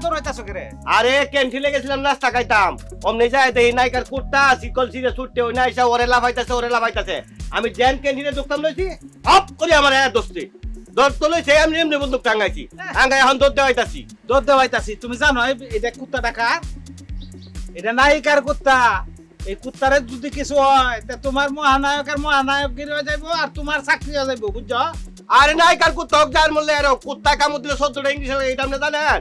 মে খারাও খারাও কুত্তার ফিসাইবে তো রইতাছো কে রে আরে ক্যান্টিনে গেছিলাম নাস্তা খাইতাম। অমনি যায় নাইকার কুর্তা শিকল সিরে ছুটতে ওই নাইসা ওরে লাফাইতাছে ওরে লাফাইতাছে। আমি জ্যান ক্যান্টিনে ঢুকতাম লইছি হপ করে আমার এ দোস্তি। দর তো লইছে এমনি এমনি বন্দুক টাঙ্গাইছি। টাঙ্গাই এখন দৌড় দেওয়াইতাছি। দুধ দেওয়াইতাছি তুমি জানো এই- এটা কুত্তা ডাকা এটা নায়িকার কুত্তা এই কুত্তারে যদি কিছু হয় তা তোমার মহানায়কের মহানায়ক গিরি হয়ে যাইবো আর তোমার চাকরি হয়ে যাইবো বুঝছ? আরে নাইকার কুত্তা হোক যার মূল্যে আর কুত্তা কামড় দিলে সত্তরটা ইংলিশ এটা আপনি জানেন?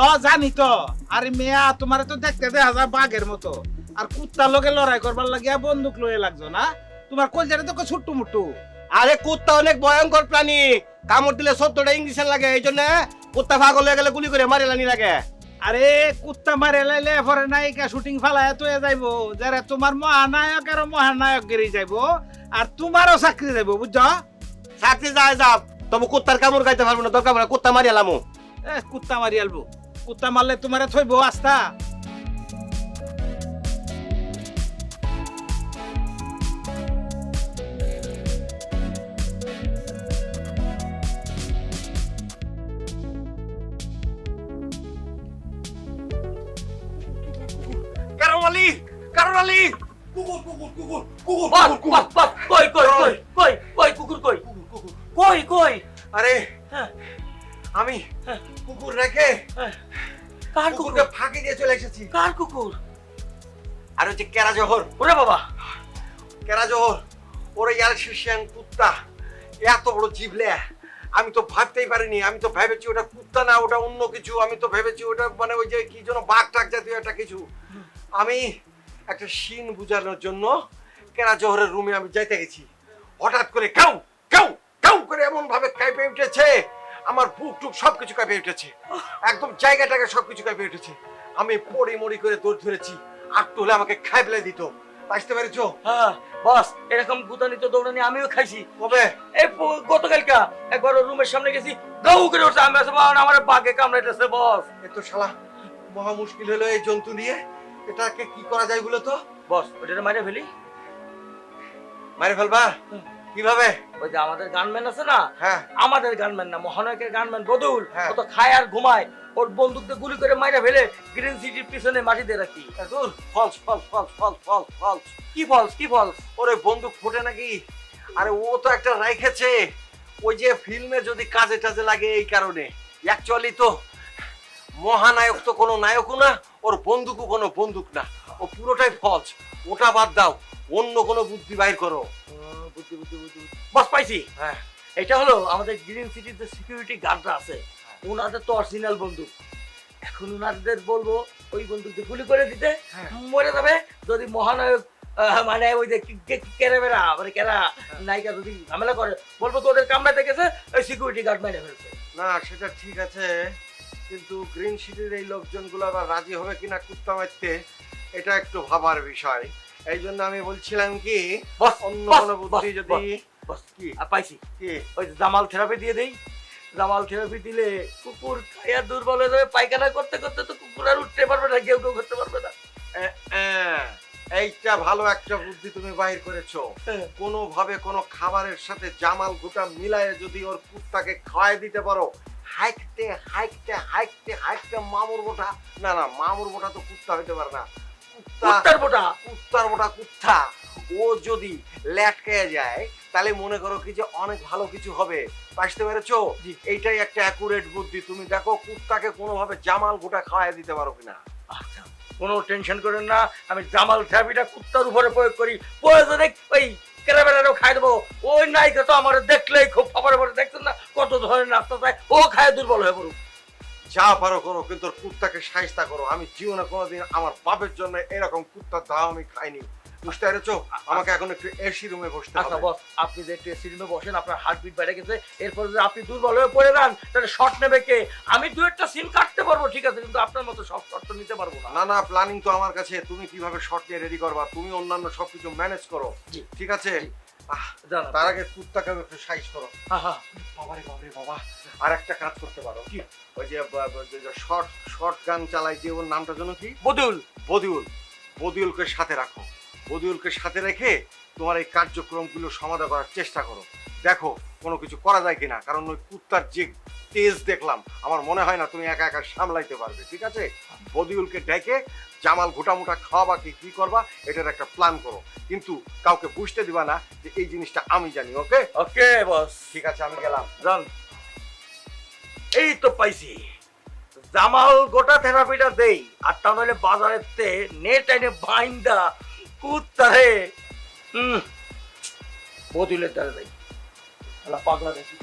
ও জানি তো। আরে মেয়া তোমার তো দেখতে দেখা যায় বাঘের মতো। আর কুত্তার লগে লড়াই করবার লাগিয়া বন্দুক লয়ে লাগছো না? তোমার কলজারে তো ছোট্টু মুট্টু। আরে কুত্তা অনেক ভয়ঙ্কর প্রাণী। কামড় দিলে সত্তরটা ইংলিশ লাগে এই জন্য কুত্তা পাগল হয়ে গেলে গুলি করে মারি লানি লাগে। আরে কুত্তা মারে লাইলে পরে নায়িকা শুটিং ফালায় তো যাইবো। যারা তোমার মহানায়ক আর মহানায়ক গিরি যাইবো আর তোমারও চাকরি যাইবো বুঝছ? চাকরি যায় যাব তবু কুত্তার কামড় খাইতে পারব না দরকার পড়ে কুত্তা মারি এলামু এ কুত্তা মারি আলবো। কুত্তা মারলে তোমারে থইবো আস্তা কুকুর কুকুর কই কই কই? কই কই কুকুর কই? কই কই? আরে হ্যাঁ। আমি হ্যাঁ। কুকুর রেখে কার কুকুর? কুকুরকে ফাঁকি দিয়ে চলে এসেছি। কার কুকুর? আর হচ্ছে কেরা জহর? ওরে বাবা। কেরা জহর? ওরে ইয়ার শিশিয়ান কুত্তা। এত বড় জিভলে। আমি তো ভাবতেই পারিনি আমি তো ভেবেছি ওটা কুত্তা না ওটা অন্য কিছু। আমি তো ভেবেছি ওটা মানে ওই যে কি যেন বাঘ টাক জাতীয় একটা কিছু। আমি একটা শিন বুঝানোর জন্য কেরা জহরের রুমে আমি যাইতে গেছি। হঠাৎ করে কাউ কাউ কাউ করে এমন ভাবে কাঁপে উঠেছে। আমার বুক টুক সবকিছু কাঁপে উঠেছে। একদম জায়গাটাকে সবকিছু কাঁপে উঠেছে। আমি পড়ি মরি করে দৌড় ধরেছি আর হলে আমাকে খাই ফেলে দিত। আসতে পেরেছ? হ্যাঁ বাস এরকম গুতানি তো দৌড়ানি আমিও খাইছি। কবে? এই গতকালকা একবার রুমের সামনে গেছি গাউ করে উঠছে আমি আসব আমার বাঘে কামড়াইতেছে বস। এ তো শালা মহা মুশকিল হলো এই জন্তু নিয়ে। এটাকে কি করা যায় বলো তো? বস ওটা মাইরে ফেলি। মারি ফেলবা? কীভাবে? ওই যে আমাদের গানম্যান আছে না? হ্যাঁ। আমাদের গানম্যান না মহানায়কের গানম্যান বদুল। হ্যাঁ। ও তো খায় আর ঘুমায়। ওর বন্দুক দিয়ে গুলি করে মাইরা ফেলে গ্রিন সিটির পিছনে মাটিতে রাখি। দূর false false false false false false কি ফলস কি ফলস ওরে বন্দুক ফোটে নাকি? আরে ও তো একটা রাইখেছে ওই যে ফিল্মে যদি কাজে টাজে লাগে এই কারণে। অ্যাকচুয়ালি তো মহানায়ক তো কোনো নায়কও না ওর বন্দুকও কোনো বন্দুক না। ও পুরোটাই ফলস ওটা বাদ দাও অন্য কোনো বুদ্ধি বাইর করো। বস পাইছি। হ্যাঁ। এটা হলো আমাদের গ্রিন সিটির যে সিকিউরিটি গার্ডরা আছে ওনাদের তো অরিজিনাল বন্দুক এখন ওনাদের বলব ওই বন্দুক দিয়ে গুলি করে দিতে হ্যাঁ। মরে যাবে। যদি মহানায়ক মানে ওই যে মানে কেরা নায়িকা যদি ঝামেলা করে বলব তো ওদের কামড়াতে গেছে ওই সিকিউরিটি গার্ড মেরে ফেলছে। না সেটা ঠিক আছে কিন্তু গ্রিন সিটির এই লোকজনগুলো আবার রাজি হবে কিনা কুত্তা মারতে এটা একটু ভাবার বিষয়। এই জন্য আমি বলছিলাম কি অন্য কোনো বুদ্ধি যদি কি? পাইছি। কি? ওই জামাল থেরাপি দিয়ে দেই। জামাল থেরাপি দিলে কুকুর খাইয়া দুর্বল হয়ে যাবে। পায়খানা করতে করতে তো কুকুর আর উঠতে পারবে না কেউ কেউ করতে পারবে না। এইটা ভালো একটা বুদ্ধি তুমি বাহির করেছ। হ্যাঁ। কোনোভাবে কোনো খাবারের সাথে জামাল গোটা মিলায়ে যদি ওর কুত্তাকে খাওয়াই দিতে পারো হাইকতে হাইকতে হাইকতে হাইকতে মামুর বোটা না না মামুর বোটা তো কুত্তা হইতে পারে না। কুত্তার বোটা। কুত্তার কুত্তা। ও যদি ল্যাটকে যায় তাহলে মনে করো কি যে অনেক ভালো কিছু হবে। পেরেছ? এইটাই একটা অ্যাকুরেট বুদ্ধি। তুমি দেখো কুত্তাকে কোনোভাবে জামাল গোটা খাওয়াই দিতে পারো কিনা। আচ্ছা কোনো টেনশন করেন না। আমি জামাল থেরাপিটা কুত্তার উপরে প্রয়োগ করি। প্রয়োজনে ওই কেরাবেলারও খাই দেবো। ওই নায়িকা তো আমার দেখলেই খুব খবর পরে দেখছেন না? কত ধরনের নাস্তা চায়? ও খায় দুর্বল হয়ে পড়ুক। যা পারো করো কিন্তু ওর কুত্তাকে সাহিস্তা করো। আমি জীবনে কোনোদিন আমার বাপের জন্য এরকম কুত্তার দাও আমি খাইনি। বুঝতে পেরেছ? আমাকে এখন একটু এসি রুমে বসতে আচ্ছা বস আপনি যে টেস্ট রুমে বসেন আপনার হার্টবিট বেড়ে গেছে। এরপর যদি আপনি দুর্বল হয়ে পড়ে যান তাহলে শর্ট নেবে কে? আমি দু একটা সিন কাটতে পারব ঠিক আছে কিন্তু আপনার মতো সব শর্ট তো নিতে পারব না। না না প্ল্যানিং তো আমার কাছে। তুমি কীভাবে শর্ট নিয়ে রেডি করবা? তুমি অন্যান্য সবকিছু ম্যানেজ করো। ঠিক আছে? তার আগে কুত্তাকে একটু সাইজ করো। হ্যাঁ হ্যাঁ। বাবারে বাবারে বাবা আর একটা কাজ করতে পারো কি? ওই যে শর্ট শর্ট গান চালাই যে ওর নামটা যেন কি? বদুল বদিউল। বদিউলকে সাথে রাখো। বদিউলকে সাথে রেখে তোমার এই কার্যক্রমগুলো সমাধা করার চেষ্টা করো। দেখো কোনো কিছু করা যায় কিনা কারণ ওই কুত্তার যে তেজ দেখলাম আমার মনে হয় না তুমি একা একা সামলাইতে পারবে ঠিক আছে? বদিউলকে ডেকে জামাল গোটামুটা খাওয়াবা কি কি করবা এটার একটা প্ল্যান করো। কিন্তু কাউকে বুঝতে দিবা না যে এই জিনিসটা আমি জানি ওকে ওকে বস ঠিক আছে আমি গেলাম। যান এই তো পাইছি। জামাল গোটা থেরাপিটা দেই আর তা নইলে বাজারের তে নেট এনে বাইন্দা কুত্তারে। হুম বদিলে তারে দেই। আলা পাগলা দেখি।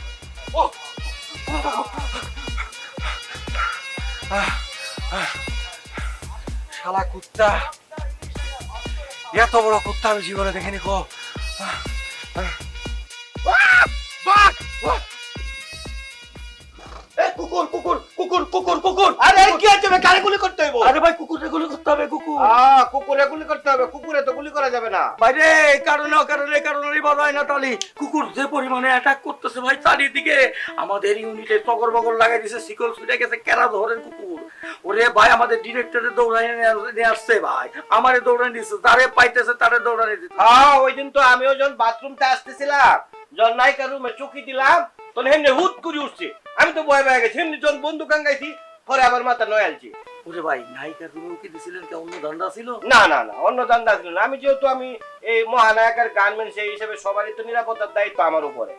শালা কুত্তা। এত বড় কুত্তা আমি জীবনে দেখিনি কো এ কুকুর কুকুর কুকুর কুকুর কুকুর। আরে কি কারে গুলি করতে হইব? আরে ভাই কুকুর গুলি করতে হবে কুকুর। আহ কুকুরে গুলি করতে হবে কুকুরে তো গুলি করা যাবে না। বাইরে এই কারণে ও কারণে এই কারণে বাজায় না তালি কুকুর যে পরিমাণে অ্যাটাক করতেছে ভাই চারিদিকে আমাদের ইউনিটে তগর বগর লাগাই দিছে শিকল ছুটে গেছে কেরা ধরেন কুকুর? ওরে ভাই আমাদের ডিরেক্টরে দৌড়াই নিয়ে আসছে ভাই। আমারে দৌড়াই দিচ্ছে তারে পাইতেছে তারে দৌড়াই দিচ্ছে হ্যাঁ ওই দিন তো আমিও যখন বাথরুমতে আসতেছিলাম যখন নায়িকা রুমে চুকি দিলাম তখন হেমনি হুট করে উঠছে। আমি তো ভয় পেয়ে গেছি। এমনি জন বন্দুক গাঙ্গাইছি পরে আমার মাথা নয়ালছি। ওরে ভাই নায়িকার রুমে উঠে দিছিলেন কি অন্য ধান্দা ছিল? না না না অন্য দান্দা ছিল না। আমি যেহেতু আমি এই মহানায়কের গানম্যান সেই হিসেবে সবারই তো নিরাপত্তার দায়িত্ব আমার উপরে।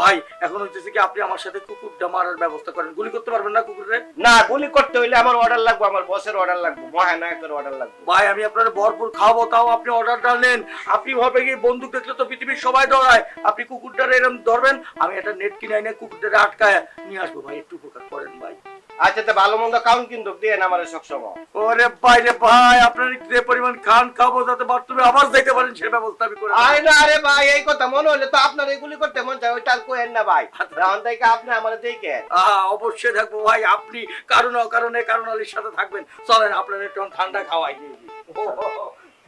ভাই এখন হচ্ছে কি আপনি আমার সাথে কুকুরটা মারার ব্যবস্থা করেন। গুলি করতে পারবেন না কুকুরে না গুলি করতে হইলে আমার অর্ডার লাগবে আমার বসের অর্ডার লাগবে মহানায়কের অর্ডার লাগবে। ভাই আমি আপনার ভরপুর খাওয়াবো তাও আপনি অর্ডারটা নেন। আপনি ভাবে কি বন্দুক দেখলে তো পৃথিবীর সবাই দৌড়ায় আপনি কুকুরটার এরকম ধরবেন আমি একটা নেট কিনে এনে কুকুরটারে আটকায় নিয়ে আসব। ভাই একটু উপকার করেন ভাই। আচ্ছা তো ভালো মন্দ কাউন্ট কিন্তু দিয়ে আমার সবসময় ওরে ভাই রে ভাই আপনার যে পরিমাণ খান খাব যাতে বাথরুমে আবার যেতে পারেন সে ব্যবস্থা আমি করে। না আরে ভাই এই কথা মনে হলে তো আপনার এইগুলি করতে মন চায় ওইটা আর কোয়েন না ভাই। রাউন্ড থেকে আপনি আমার দেখে আহা, অবশ্যই থাকব ভাই আপনি কারণ অকারণে কারণ আলীর সাথে থাকবেন। চলেন আপনার একটু ঠান্ডা খাওয়াই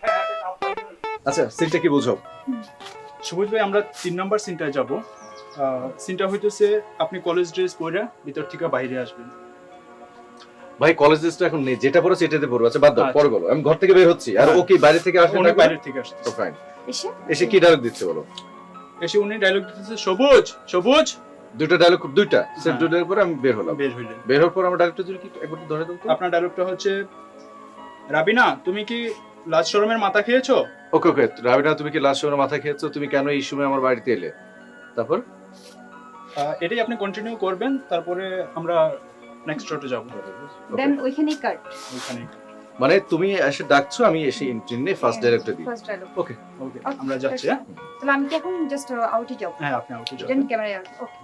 হ্যাঁ, না। আচ্ছা সিনটা কি বুঝো? সবুজ ভাই আমরা তিন নাম্বার সিনটায় যাব। সিনটা হইতেছে আপনি কলেজ ড্রেস পরে ভিতর থেকে বাইরে আসবেন। ভাই কলেজ ড্রেসটা এখন নেই যেটা পড়ো সেটাতে পড়ব আচ্ছা বাদ দাও আচ্ছা। পরে বলো। আমি ঘর থেকে বের হচ্ছি আর হ্যাঁ। ও কি বাইরে থেকে আসবে উনি না বাইরে থেকে আসছে তো ফাইন এসে? এসে কি ডায়লগ দিচ্ছে বলো? এসে উনি ডায়লগ দিতেছে সবুজ সবুজ। দুইটা ডায়লগ দুইটা। সেট হ্যাঁ। দুইটার পরে আমি বের হলাম। বের হইলেন। বের হওয়ার পর আমার ডায়লগটা যদি কি একবার ধরে দাও তো। আপনার ডায়লগটা হচ্ছে রাবিনা তুমি কি লাজ শরমের মাথা খেয়েছো? ওকে ওকে রাবিনা তুমি কি লাস্ট সময় মাথা খেয়েছো? তুমি কেন এই সময় আমার বাড়িতে এলে? তারপর? আহ, এটাই আপনি কন্টিনিউ করবেন তারপরে আমরা নেক্সট রোটে যাব দেন ওইখানেই কাট ওইখানে মানে তুমি এসে ডাকছো আমি এসে ইন্টারনে ফার্স্ট ডায়লগটা দিই। ফার্স্ট ডায়লগ ওকে ওকে আমরা যাচ্ছি হ্যাঁ? তাহলে আমি কি এখন জাস্ট আউটে যাব? হ্যাঁ আপনি আউটে দেন যাবেন ক্যামেরায় okay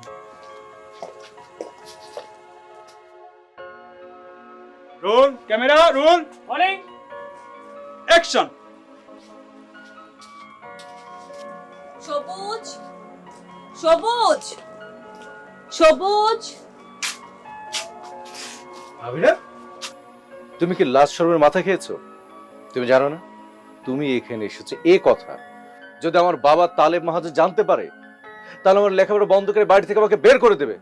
roll camera roll morning action সবুজ সবুজ সবুজ। রাবিনা তুমি কি লাস্ট শর্মের মাথা খেয়েছো? তুমি জানো না? তুমি এখানে এসেছ এ কথা। যদি আমার বাবা তালেব মাহাজ জানতে পারে তাহলে আমার লেখাপড়া বন্ধ করে বাড়ি থেকে আমাকে বের করে দেবে।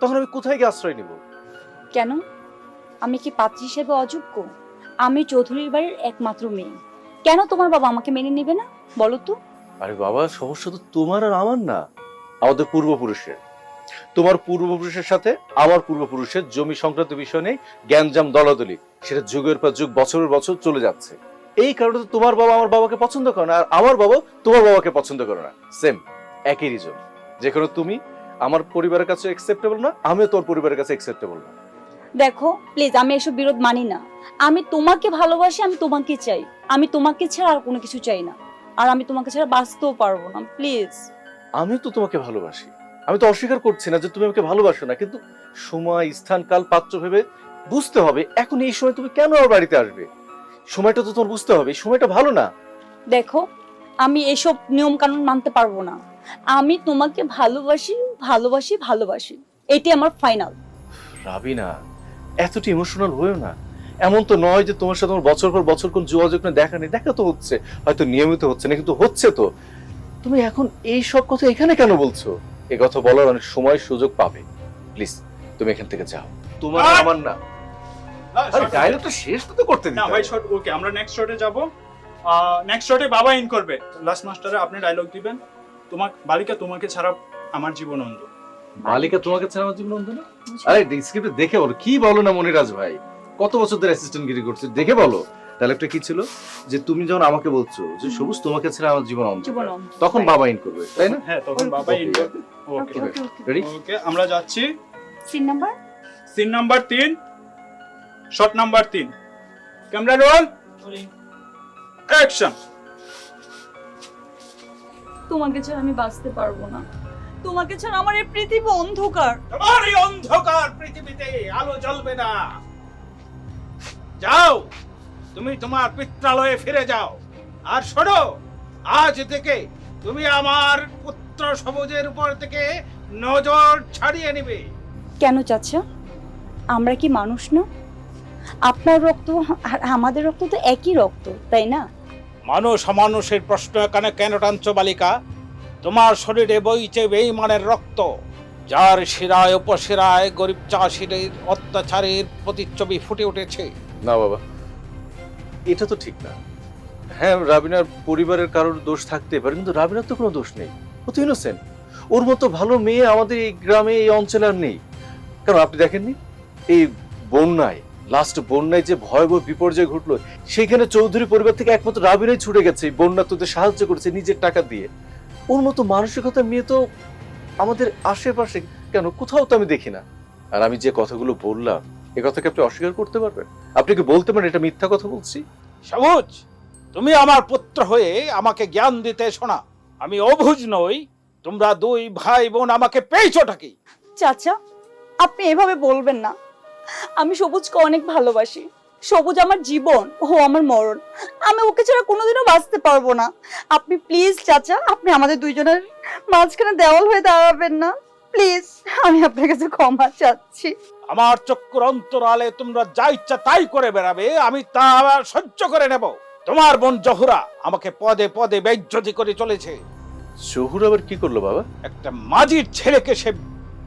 তখন আমি কোথায় গিয়ে আশ্রয় নিব? কেন? আমি কি পাত্রী হিসেবে অযোগ্য? আমি চৌধুরীর বাড়ির একমাত্র মেয়ে। কেন তোমার বাবা আমাকে মেনে নেবে না? বলো তো। আরে বাবা সমস্যা তো তোমার আর আমার না। আমাদের পূর্বপুরুষের। তোমার পূর্বপুরুষের সাথে আমার পূর্বপুরুষের জমি সংক্রান্ত বিষয় নেই জ্ঞানজাম দলাদলি সেটা যুগের পর যুগ বছরের বছর চলে যাচ্ছে। এই কারণে তো তোমার বাবা আমার বাবাকে পছন্দ করে না আর আমার বাবা তোমার বাবাকে পছন্দ করে না। সেম একই রিজন যেখানে তুমি আমার পরিবারের কাছে অ্যাকসেপ্টেবল না আমিও তোর পরিবারের কাছে অ্যাকসেপ্টেবল না। দেখো প্লিজ আমি এসব বিরোধ মানি না। আমি তোমাকে ভালোবাসি আমি তোমাকে চাই। আমি তোমাকে ছাড়া আর কোনো কিছু চাই না। আর আমি তোমাকে ছাড়া বাঁচতেও পারব না প্লিজ আমিও তো তোমাকে ভালোবাসি। আমি তো অস্বীকার করছি না যে তুমি আমাকে ভালোবাসো না কিন্তু সময় স্থান কাল পাত্র ভেবে বুঝতে হবে এখন এই সময় তুমি কেন আমার বাড়িতে আসবে? সময়টা তো তোমার বুঝতে হবে সময়টা ভালো না। দেখো আমি এসব নিয়ম কানুন মানতে পারব না। আমি তোমাকে ভালোবাসি ভালোবাসি ভালোবাসি। এটি আমার ফাইনাল। রাবিনা এতটা ইমোশনাল হয়েও না। এমন তো নয় যে তোমার সাথে আমার বছর পর বছর কোন যোগাযোগ না দেখা নেই। দেখা তো হচ্ছে হয়তো নিয়মিত হচ্ছে না কিন্তু হচ্ছে তো। তুমি এখন এই সব কথা এখানে কেন বলছো? এ কথা বলার অনেক সময় সুযোগ পাবে। প্লিজ তুমি এখান থেকে যাও। তোমার আর আমার না। আরে ডায়লগটা শেষ তো তো করতে না দিতে ভাই শর্ট ওকে আমরা নেক্সট শটে যাব। নেক্সট শটে বাবা ইন করবে। লাস্ট মাস্টারে আপনি ডায়লগ দিবেন। তোমার বালিকা তোমাকে ছাড়া আমার জীবন অন্ধ। মালিকা তোমাকে ছাড়া আমার জীবন অন্ধ না? আরে স্ক্রিপ্ট দেখে বলো। কি বলো না মনিরাজ ভাই? কত বছর ধরে অ্যাসিস্ট্যান্ট গিরি করছে? দেখে বলো। ডায়লগটা কি ছিল? যে তুমি যখন আমাকে বলছো যে সবুজ তোমাকে ছাড়া আমার জীবন অন্ধ তখন বাবা ইন করবে তাই না? হ্যাঁ তখন বাবা. ইনভলভ ওকে রেডি ওকে আমরা যাচ্ছি। সিন নাম্বার সিন নাম্বার তিন। শট নাম্বার তিন। ক্যামেরা রোল অ্যাকশন তোমাকে ছাড়া আমি বাঁচতে পারব না। তোমাকে ছাড়া আমার এই পৃথিবী অন্ধকার। তোমার এই অন্ধকার পৃথিবীতে আলো জ্বলবে না। যাও। তুমি তোমার পিত্রালয়ে ফিরে যাও। আর শোনো আজ থেকে তুমি আমার পুত্র সবুজের উপর থেকে নজর ছাড়িয়ে নিবে। কেন চাচা? আমরা কি মানুষ না? আপনার রক্ত আর আমাদের রক্ত তো একই রক্ত তাই না? মানুষ অমানুষের প্রশ্ন এখানে কেন টানছ বালিকা? তোমার শরীরে বইছে বেইমানের রক্ত যার শিরায় উপশিরায় গরিব চাষিদের অত্যাচারের প্রতিচ্ছবি ফুটে উঠেছে। না বাবা এটা তো ঠিক না। হ্যাঁ রাবিনার পরিবারের কারোর দোষ থাকতে পারে, কিন্তু রাবিনার তো কোনো দোষ নেই। ও তো ইনোসেন্ট ওর মতো ভালো মেয়ে আমাদের এই গ্রামে, এই অঞ্চলে আর নেই। কারণ আপনি দেখেননি? এই বন্যায় লাস্ট বন্যায় যে ভয়াবহ বিপর্যয় ঘটলো সেখানে চৌধুরী পরিবার থেকে একমাত্র রাবিনাই ছুটে গেছে। বন্যা তোদের সাহায্য করেছে নিজের টাকা দিয়ে। ওর মতো মানসিকতা মেয়ে তো আমাদের আশেপাশে, কেন কোথাও তো আমি দেখি না। আর আমি যে কথাগুলো বললাম এ কথাকে আপনি অস্বীকার করতে পারবেন? আপনি কি বলতে পারেন এটা মিথ্যা কথা বলছি? সবুজ তুমি আমার পুত্র হয়ে আমাকে জ্ঞান দিতে শোনা আমি অবুঝ নই তোমরা দুই ভাই বোন আমাকে পেয়েছোটা কি? চাচা আপনি এভাবে বলবেন না। আমি সবুজকে অনেক ভালোবাসি। সবুজ আমার জীবন ও আমার মরণ। আমি ওকে ছাড়া কোনোদিনও বাঁচতে পারব না। আপনি প্লিজ চাচা আপনি আমাদের দুইজনের মাঝখানে দেওয়াল হয়ে দাঁড়াবেন না। প্লিজ আমি আপনার কাছে ক্ষমা চাচ্ছি। আমার চক্র অন্তরালে তোমরা যা ইচ্ছা তাই করে বেড়াবে আমি তা আবার সহ্য করে নেব। তোমার বোন জহুরা আমাকে পদে পদে বেজ্জতি করে চলেছে। শহুর আবার কি করল বাবা? একটা মাঝির ছেলেকে সে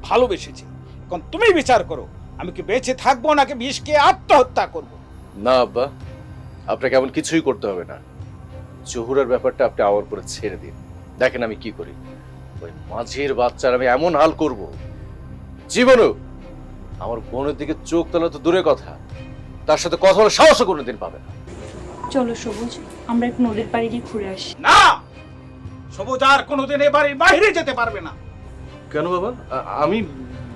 ভালোবেসেছে। এখন তুমি বিচার করো আমি কি বেঁচে থাকব নাকি বিষকে আত্মহত্যা করব? না আব্বা আপনাকে এমন কিছুই করতে হবে না। জহুরার ব্যাপারটা আপনি আমার উপরে ছেড়ে দিন। দেখেন আমি কি করি। ওই মাঝির বাচ্চার আমি এমন হাল করব। জীবনও আমার বোনের দিকে চোখ তোলা তো দূরে কথা। তার সাথে কথা বলার সাহসও কোনোদিন পাবে না। চলো সবুজ আমরা একটু নদীর পাড়ি গিয়ে ঘুরে আসি। না! সবুজ আর কোনোদিন এ বাড়ির বাইরে যেতে পারবে না। কেন বাবা? আমি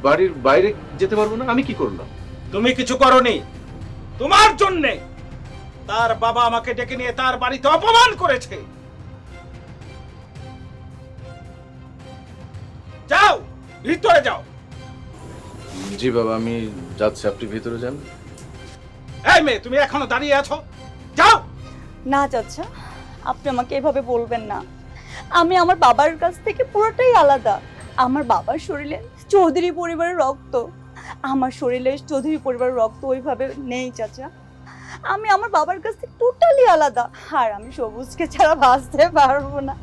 বাড়ির বাইরে যেতে পারব না? আমি কি করলাম? তুমি কিছু করনি। তোমার জন্যে তার বাবা আমাকে ডেকে নিয়ে তার বাড়িতে অপমান করেছে। যাও ভিতরে যাও। জি বাবা আমি যাচ্ছি। আপনি ভিতরে যান। এই মেয়ে তুমি এখনও দাঁড়িয়ে আছো? যাও! না চাচা আপনি আমাকে এভাবে বলবেন না। আমি আমার বাবার কাছ থেকে পুরোটাই আলাদা। আমার বাবার শরীরে চৌধুরী পরিবারের রক্ত। আমার শরীরে চৌধুরী পরিবারের রক্ত ওইভাবে নেই চাচা। আমি আমার বাবার কাছ থেকে টোটালি আলাদা। আর আমি সবুজকে ছাড়া বাঁচতে পারব না।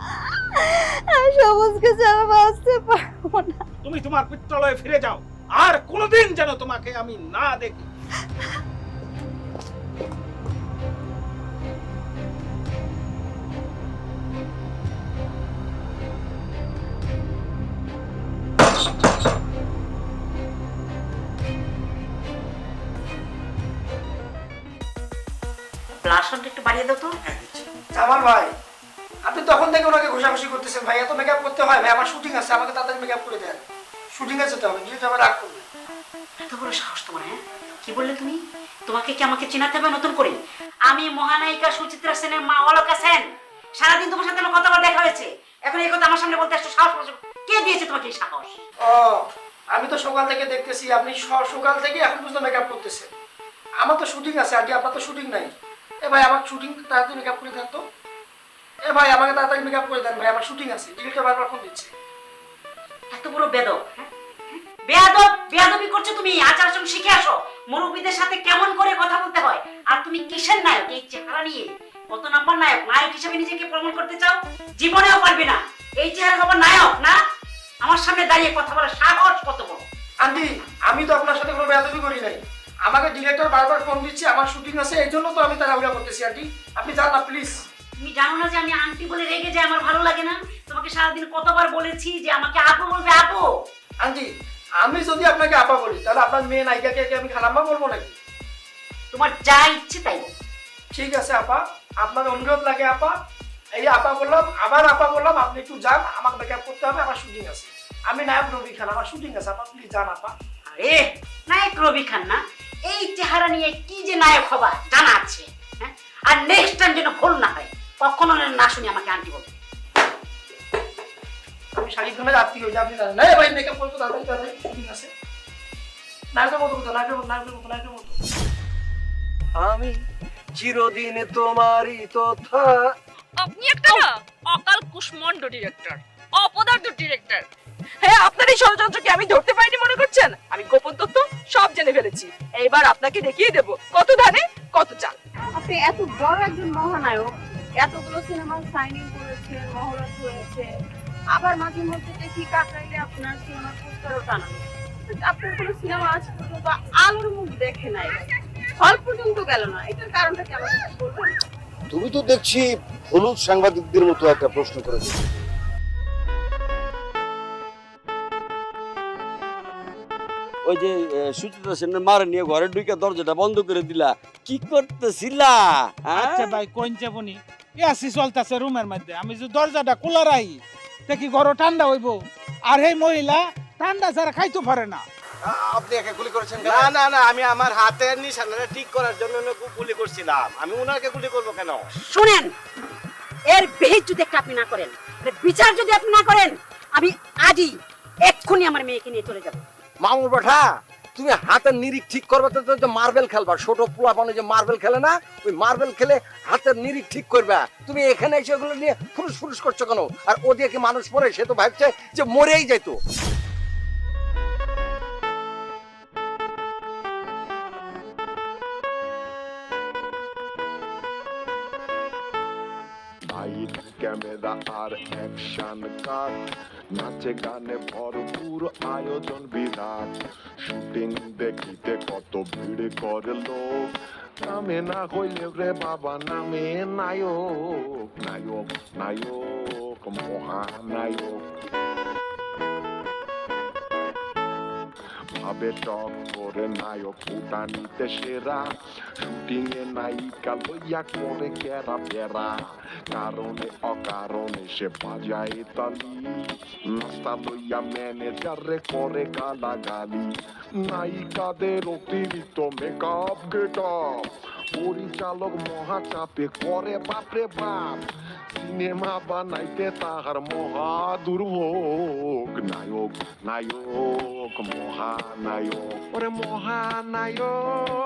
সবুজকে ছাড়া বাঁচতে পারব না। তুমি তোমার পিত্রালয়ে ফিরে যাও। আর কোনোদিন যেন তোমাকে আমি না দেখি। ব্লাশনটা একটু বাড়িয়ে দাও তো। আমার ভাই আপনি তখন থেকে ওনাকে ঘোষাঘুষি করতেছেন। ভাই এত মেকআপ করতে হয়। ভাই আমার শুটিং আছে। আমাকে তাড়াতাড়ি মেকআপ করে দেন। শুটিং আছে তো আমি গিয়ে যাবার রাগ করবে। এত বড় সাহস তোমার হ্যাঁ? কি বললে তুমি? তোমাকে কি আমাকে চেনাতে হবে নতুন করে? আমি মহানায়িকা সুচিত্রা সেনের মা অলকা সেন। সারাদিন তোমার সাথে আমার কতবার দেখা হয়েছে। এখন এই কথা আমার সামনে বলতে আসছো সাহস কে দিয়েছে তোমাকে এই সাহস? ও আমি তো সকাল থেকে দেখতেছি আপনি সকাল থেকে এখন পর্যন্ত মেকআপ করতেছেন আমার তো শুটিং আছে আজকে আপনার তো শুটিং নাই। এ ভাই আমার শুটিং তাড়াতাড়ি মেকআপ করে দেন তো। এ ভাই আমাকে তাড়াতাড়ি মেকআপ করে দেন ভাই আমার শুটিং আছে। ডিরেক্টর বারবার ফোন দিচ্ছে। এত বড় বেদব হ্যাঁ? বেয়াদব বেয়াদবি করছ তুমি আচার আচরণ শিখে আসো। মুরব্বীদের সাথে কেমন করে কথা বলতে হয়? আর তুমি কিসের নায়ক এই চেহারা নিয়ে? কত নাম্বার নায়ক নায়ক হিসেবে নিজেকে প্রমাণ করতে চাও? জীবনেও পারবে না। এই চেহারা হবার নায়ক না? আমার সামনে দাঁড়িয়ে কথা বলার সাহস কত বড়? আন্টি আমি তো আপনার সাথে কোনো বেয়াদবি করি নাই। আমাকে ডিরেক্টর বারবার ফোন দিচ্ছে আমার শুটিং আছে এই জন্য তো আমি তাড়াহুড়া করতেছি আন্টি। আপনি যান না প্লিজ তুমি জানো না যে আমি আন্টি বলে রেগে যাই আমার ভালো লাগে না? তোমাকে সারাদিন কতবার বলেছি যে আমাকে আপু বলবে আপু। আন্টি আমি যদি আপনাকে আপা বলি তাহলে আপনার মেয়ে নায়িকাকে কি আমি খালাম্মা বলব নাকি? তোমার যা ইচ্ছে তাই ঠিক আছে আপা আপনার অনুরোধ লাগে আপা। এই আপা বললাম আবার আপা বললাম আপনি একটু যান আমাকে মেকআপ করতে হবে আমার শুটিং আছে। আমি নায়ক রবি খান আমার শুটিং আছে আপা প্লিজ যান আপা। আরে নায়ক রবি খান না এই চেহারা নিয়ে কি যে নায়ক হবা জানা আছে হ্যাঁ? আর নেক্সট টাইম যেন ভুল না হয় কখনো না শুনি আমাকে আন্টি বলবে আমি শাড়ি আত্মীয় হয়ে আপনি জানেন না। ভাই মেকআপ করতে তাড়াতাড়ি তাড়াতাড়ি শুটিং আছে? নায়কের মতো কথা নায়কের মতো নায়কের মতো নায়কের মতো। আমি চিরদিন তোমারই তথা। আপনি একটা না অকাল ডিরেক্টর অপদার্থ ডিরেক্টর হ্যাঁ আপনার এই ষড়যন্ত্রকে আমি ধরতে পারিনি মনে করছেন? আমি গোপন তথ্য সব জেনে ফেলেছি। এইবার আপনাকে দেখিয়ে দেব কত ধানে কত চাল। আপনি এত বড় একজন মহানায়ক এতগুলো সিনেমা সাইনিং করেছেন মহরত হয়েছে। আবার মাঝে মধ্যে দেখি কাটাইলে আপনার সিনেমার পোস্টারও টানানো আপনার কোনো সিনেমা আজ পর্যন্ত আলোর মুখ দেখে নাই। হল পর্যন্ত গেল না। এটার কারণটা কি আমাকে বলবেন? তুমি তো দেখছি হলুদ সাংবাদিকদের মতো একটা প্রশ্ন করেছ। ওই যে আহ, সুচিত্রা সেনের মারে নিয়ে ঘরে ঢুকে দরজাটা বন্ধ করে দিলা। কি করতেছিলা? হ্যাঁ? আচ্ছা ভাই কোন যাবনি এসি চলতেছে রুমের মধ্যে। আমি যে দরজাটা খোলা রাই দেখি গরম ঠান্ডা হইব। আর এই মহিলা ঠান্ডা ছাড়া খাইতে পারে না। আপনি একে গুলি করেছেন না না না আমি আমার হাতের নিশানাটা ঠিক করার জন্য গুলি করছিলাম। আমি ওনাকে গুলি করব কেন? শুনেন এর বেহিত যদি একটা আপনি না করেন বিচার যদি আপনি না করেন আমি আজই এক্ষুনি আমার মেয়েকে নিয়ে চলে যাব। মামুর বাঠা তুমি হাতের নিরিখ ঠিক করবে, তো যে মার্বেল খেলবা। ছোট পোলা মানে যে মার্বেল খেলে না, ওই মার্বেল খেলে হাতের নিরিখ ঠিক করবে। তুমি এখানে এসে ওগুলো নিয়ে ফুরুস ফুরুস করছ কেন? আর ও দিয়ে কি মানুষ মরে? সে তো ভাবছে যে মরেই যেত আর অ্যাকশন কাট নাচে গানে ভরপুর আয়োজন বিরাট শুটিং দেখিতে কত ভিড় করে লোক নামে না হইলে রে বাবা, নামে নায়ক নায়ক নায়ক, মহানায়ক। ভাবে টক করে নায়ক ফুটানিতে সেরা শুটিং এ নায়িকা লইয়া করে কেরা ফেরা কারণে অকারণে সে বাজায় তালি নাস্তা লইয়া ম্যানেজারে করে গালাগালি নায়িকাদের অতিরিক্ত মেকআপ গেট পরিচালক মহাচাপে করে বাপরে বাপ সিনেমা বানাইতে তাহার মহা দুর্ভোগ নায়ক নায়ক মহানায়ক ওরে মহানায়ক